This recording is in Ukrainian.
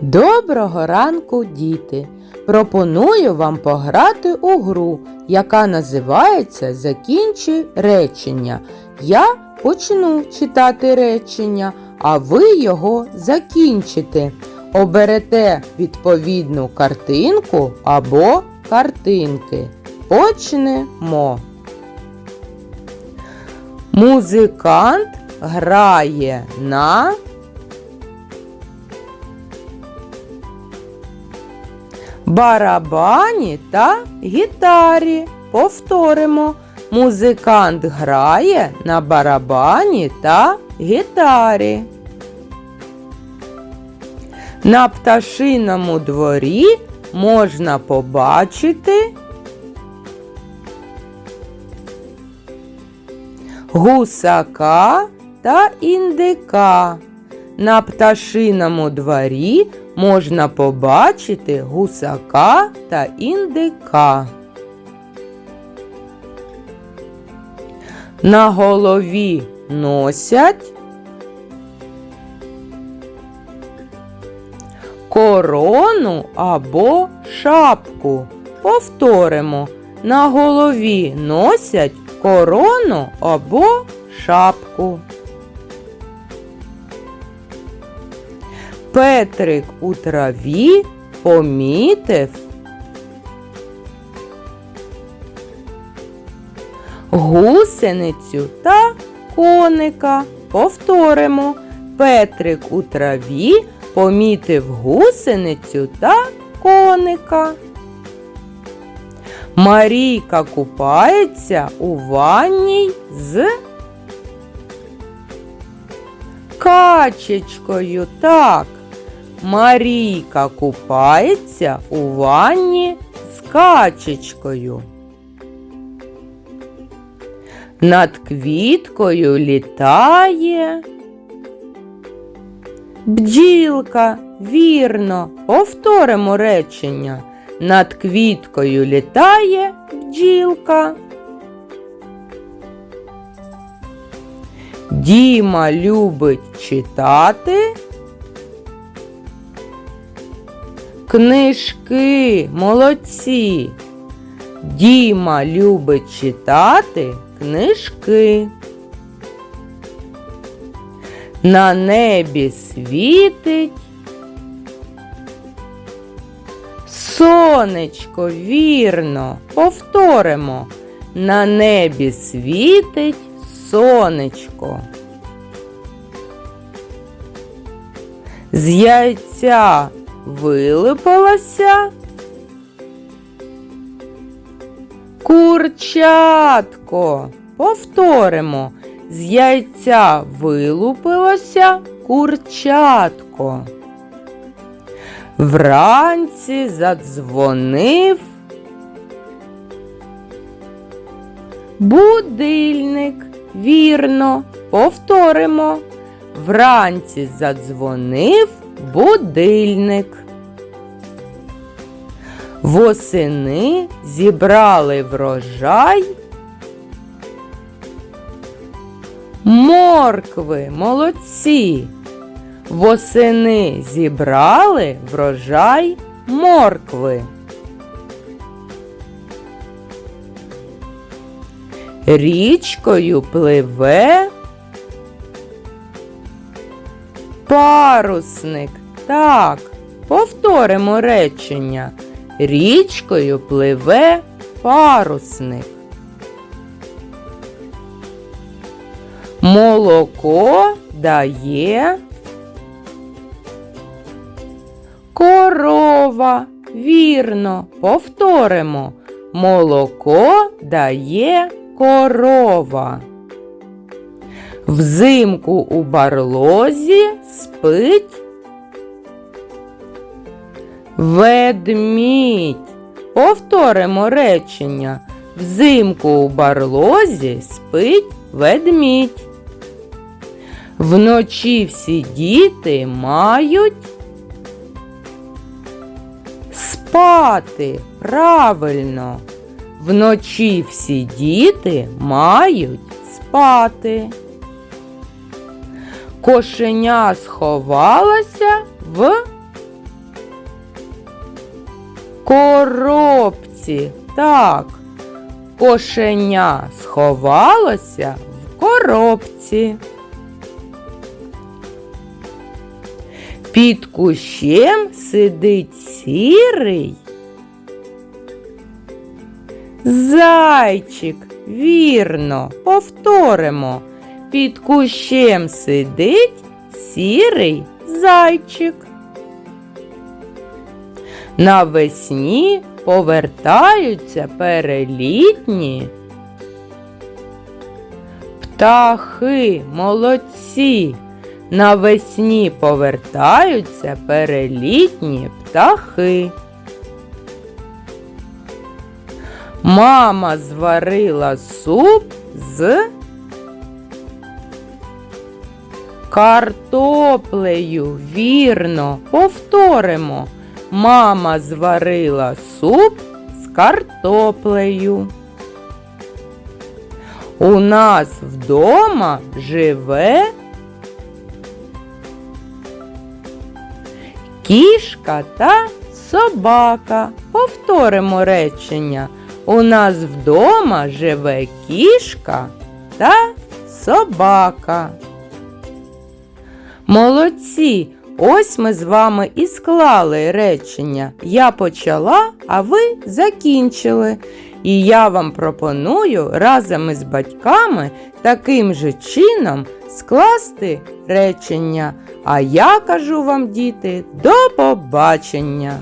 Доброго ранку, діти! Пропоную вам пограти у гру, яка називається Закінчуй речення. Я почну читати речення, а ви його закінчите. Оберете відповідну картинку або картинки. Почнемо. Музикант грає на барабані та гітарі. Повторимо. Музикант грає на барабані та гітарі. На пташиному дворі можна побачити гусака та індика. На пташиному дворі можна побачити гусака та індика. На голові носять корону або шапку. Повторимо. На голові носять корону або шапку. Петрик у траві помітив гусеницю та коника. Повторимо. Петрик у траві помітив гусеницю та коника. Марійка купається у ванній з качечкою. Так. Марійка купається у ванні з качечкою. Над квіткою літає. Бджілка, вірно, повторимо речення. Над квіткою літає бджілка. Діма любить читати. Книжки, молодці. Діма любить читати книжки. На небі світить. Сонечко, вірно, повторимо. На небі світить сонечко. З яйця вилипалося курчатко. Повторимо. З яйця вилупилося курчатко. Вранці задзвонив будильник. Вірно, повторимо. Вранці задзвонив будильник. Восени зібрали врожай. Моркви, молодці. Восени зібрали врожай моркви. Річкою пливе парусник. Так, повторимо речення. Річкою пливе парусник. Молоко дає корова. Вірно, повторимо. Молоко дає корова. Взимку у барлозі спить ведмідь. Повторимо речення. Взимку у барлозі спить ведмідь. Вночі всі діти мають спати. Правильно. Вночі всі діти мають спати. Кошеня сховалася в коробці. Так. Кошеня сховалося в коробці. Під кущем сидить сірий. Зайчик, вірно, повторимо. Під кущем сидить сірий зайчик. Навесні повертаються перелітні. Птахи молодці. Навесні повертаються перелітні птахи. Мама зварила суп з картоплею. Вірно, повторимо. Мама зварила суп з картоплею. У нас вдома живе кішка та собака. Повторимо речення. У нас вдома живе кішка та собака. Молодці! Ось ми з вами і склали речення. Я почала, а ви закінчили. І я вам пропоную разом із батьками таким же чином скласти речення. А я кажу вам, діти, до побачення!